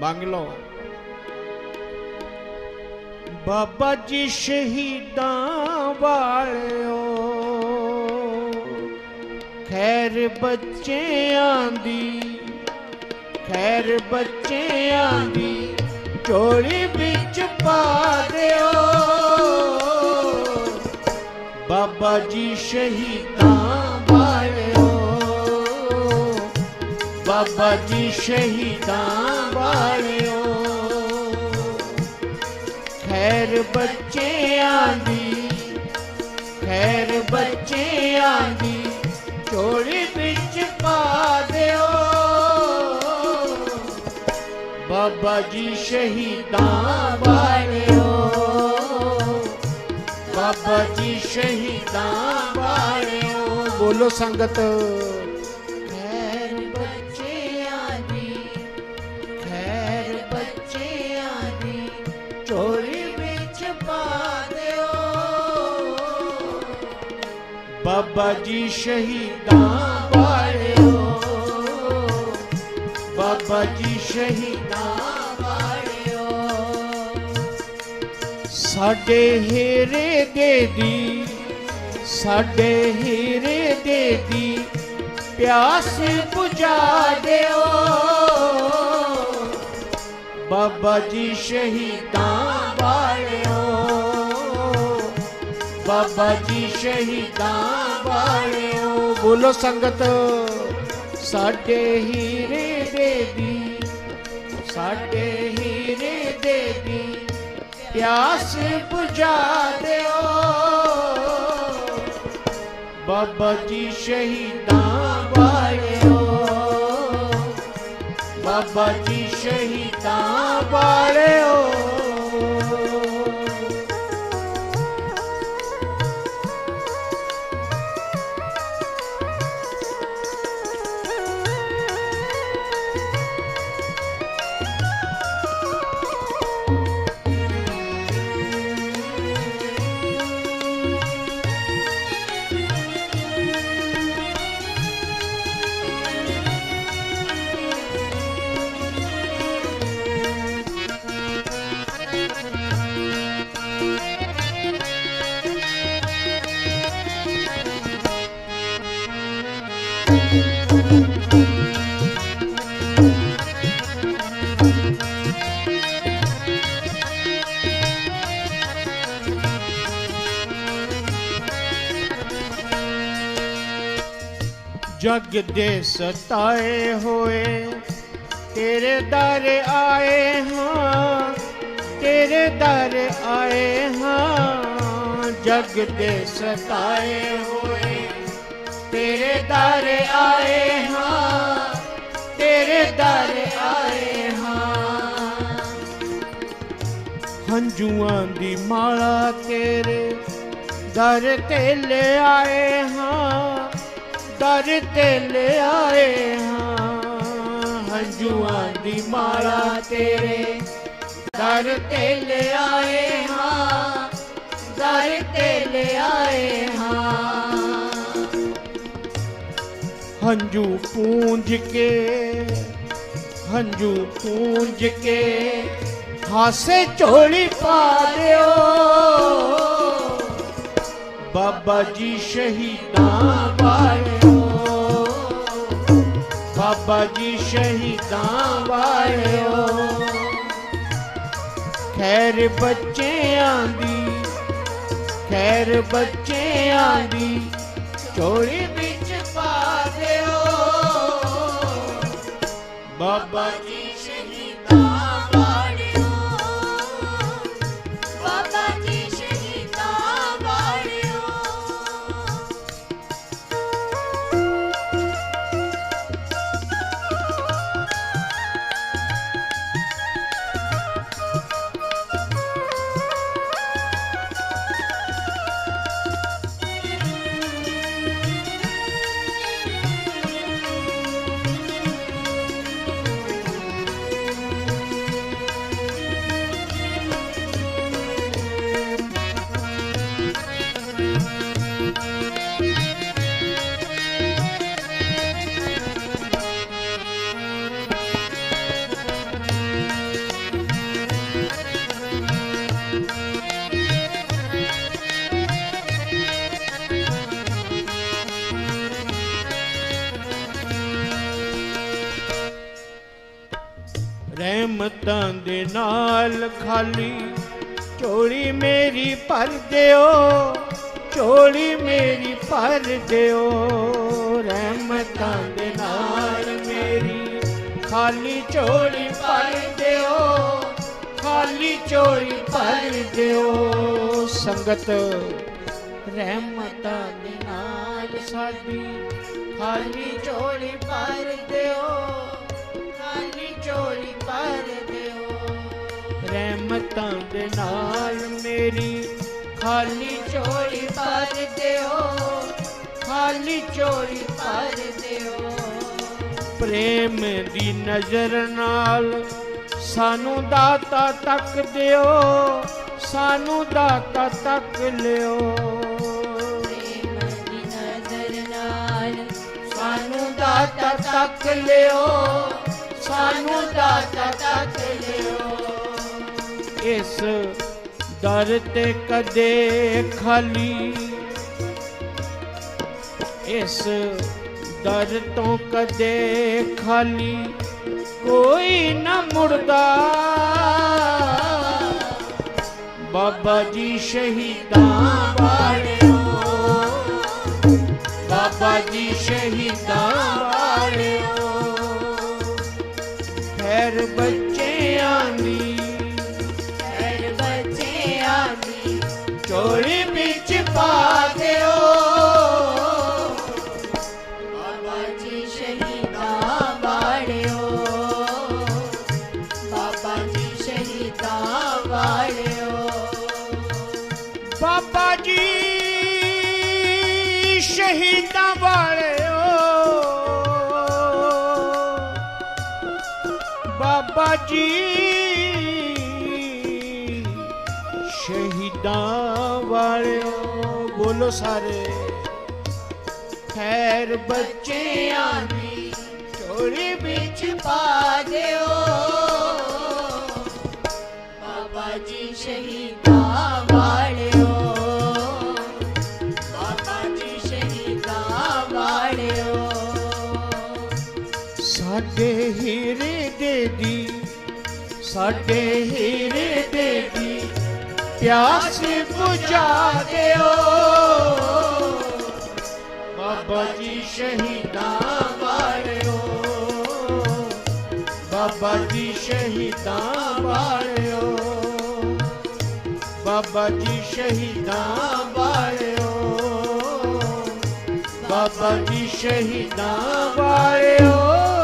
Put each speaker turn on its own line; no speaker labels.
ਮੰਗ ਲਓ। ਬਾਬਾ ਜੀ ਸ਼ਹੀਦਾਂ ਵਾਲਿਓ, ਖੈਰ ਬੱਚਿਆਂ ਦੀ, ਖੈਰ ਬੱਚਿਆਂ ਦੀ ਝੋਲੀ ਵਿੱਚ ਪਾ ਦਿਓ। ਬਾਬਾ ਜੀ ਸ਼ਹੀਦਾਂ ਬਾਬਾ ਜੀ ਸ਼ਹੀਦਾਂ ਵਾਲਿਓ। ਖੈਰ ਬੱਚਿਆਂ ਦੀ, ਖੈਰ ਬੱਚਿਆਂ ਦੀ ਝੋਲੀ ਵਿੱਚ ਪਾ ਦਿਓ। ਬਾਬਾ ਜੀ ਸ਼ਹੀਦਾਂ ਵਾਲਿਓ। ਬਾਬਾ ਜੀ ਸ਼ਹੀਦਾਂ ਵਾਲਿਓ। ਬੋਲੋ ਸੰਗਤ। ਝੋਲੀ ਵਿੱਚ ਪਾ ਦਿਓ। ਬਾਬਾ ਜੀ ਸ਼ਹੀਦਾਂ ਵਾਲਿਓ। ਬਾਬਾ ਜੀ ਸ਼ਹੀਦਾਂ ਵਾਲਿਓ। ਸਾਡੇ ਹੀਰੇ ਦੇ ਦੀ ਸਾਡੇ ਹੀਰੇ ਦੇ ਦੀ ਪਿਆਸ ਬੁਝਾ ਦਿਓ। ਬਾਬਾ ਜੀ ਸ਼ਹੀਦਾਂ ਵਾਲਿਓ। ਬਾਬਾ ਜੀ ਸ਼ਹੀਦਾਂ ਵਾਲਿਓ। ਬੋਲੋ ਸੰਗਤ, ਸਾਡੇ ਹੀਰੇ ਦੇਵੀ, ਸਾਡੇ ਹੀਰੇ ਦੇਵੀ ਦੀ ਪਿਆਸ ਬੁਝਾ ਦਿਓ। ਬਾਬਾ ਜੀ ਸ਼ਹੀਦਾਂ ਵਾਲਿਓ। ਬਾਬਾ ਜੀ ਸ਼ਹੀਦ ਵਾਲਿਓ ਜਗ ਦੇ ਸਤਾਏ ਹੋਏ। ਤੇਰੇ ਦਰ ਆਏ ਹਾਂ, ਤੇਰੇ ਦਰ ਆਏ ਹਾਂ। ਜਗ ਦੇ ਸਤਾਏ ਹੋਏ, ਤੇਰੇ ਦਰ ਆਏ ਹਾਂ, ਤੇਰੇ ਦਰ ਆਏ ਹਾਂ। ਹੰਝੂਆਂ ਦੀ ਮਾਲਾ ਤੇਰੇ ਦਰ ਤੇ ਲੈ ਆਏ ਹਾਂ। ਦਰ ਤੇ ਲੈ ਆਏ ਹਾਂ ਹੰਝੂਆਂ ਦੀ ਮਾਲਾ ਤੇਰੇ ਦਰ ਤੇ ਲੈ ਆਏ ਹਾਂ ਦਰ ਤੇ ਲੈ ਆਏ ਹਾਂ ਹੰਝੂ ਪੂੰਝ ਕੇ ਹੰਝੂ ਪੂੰਝ ਕੇ ਹਾਸੇ ਝੋਲੀ ਪਾ ਦਿਓ ਬਾਬਾ ਜੀ ਸ਼ਹੀਦਾਂ ਵਾਲਿਓ ਬਾਬਾ ਜੀ ਸ਼ਹੀਦਾਂ ਵਾਲਿਓ ਖੈਰ ਬੱਚਿਆਂ ਦੀ, ਖੈਰ ਬੱਚਿਆਂ ਦੀ ਝੋਲੀ ਵਿੱਚ ਪਾ ਦਿਓ। ਬਾਬਾ ਜੀ ਰਹਿਮਤਾਂ ਦੇ ਨਾਲ ਖਾਲੀ। ਝੋਲੀ ਮੇਰੀ ਭਰ ਦਿਓ ਝੋਲੀ ਮੇਰੀ ਭਰ ਦਿਓ। ਰਹਿਮਤਾਂ ਦੇ ਨਾਲ ਮੇਰੀ ਖਾਲੀ ਝੋਲੀ ਭਰ ਦਿਓ, ਖਾਲੀ ਝੋਲੀ ਭਰ ਦਿਓ। ਸੰਗਤ, ਰਹਿਮਤਾਂ ਦੇ ਨਾਲ ਸਾਡੀ ਖਾਲੀ ਝੋਲੀ ਭਰ ਦਿਓ। ਝੋਲੀ ਭਰ ਦਿਓ। ਰਹਿਮਤਾਂ ਦੇ ਨਾਲ ਮੇਰੀ ਖਾਲੀ ਝੋਲੀ ਭਰ ਦਿਓ। ਖਾਲੀ ਝੋਲੀ ਭਰ ਦਿਓ। ਪ੍ਰੇਮ ਦੀ ਨਜ਼ਰ ਨਾਲ ਸਾਨੂੰ ਦਾਤਾ ਤੱਕ ਦਿਓ। ਸਾਨੂੰ ਦਾਤਾ ਤੱਕ ਲਿਓ।
ਪ੍ਰੇਮ ਦੀ ਨਜ਼ਰ ਨਾਲ
ਸਾਨੂੰ ਦਾਤਾ ਤੱਕ ਲਿਓ। ਸਾਨੂੰ ਦਾਤਾ ਤੱਕ ਲਿਓ ਇਸ ਦਰ ਤੇ ਕਦੇ ਖਾਲੀ। ਇਸ ਦਰ ਤੋਂ ਕਦੇ ਖਾਲੀ ਕੋਈ ਨਾ ਮੁੜਦਾ। ਬਾਬਾ ਜੀ ਸ਼ਹੀਦਾਂ ਵਾਲਿਓ। ਬਾਬਾ ਜੀ ਸ਼ਹੀਦਾਂ ਵਾਲਿਓ।
ਸ਼ਹੀਦਾਂ ਵਾਲਿਓ। ਬਾਬਾ ਜੀ, ਸ਼ਹੀਦਾਂ ਵਾਲਿਓ,
ਬੋਲੋ ਸਾਰੇ। ਖੈਰ ਬੱਚਿਆਂ ਦੀ ਝੋਲੀ ਵਿੱਚ ਪਾ ਦਿਓ। ਹੀਰੇ ਦੇ ਦੀ, ਸਾਡੇ ਹੀਰੇ ਦੇ ਦੀ, ਪਿਆਸ ਬੁਝਾ ਦਿਓ। ਬਾਬਾ ਜੀ ਸ਼ਹੀਦਾਂ ਵਾਲਿਓ, ਬਾਬਾ ਜੀ ਸ਼ਹੀਦਾਂ ਵਾਲਿਓ, ਬਾਬਾ ਜੀ ਸ਼ਹੀਦਾਂ ਵਾਲਿਓ, ਬਾਬਾ ਜੀ ਸ਼ਹੀਦਾਂ ਵਾਲਿਓ।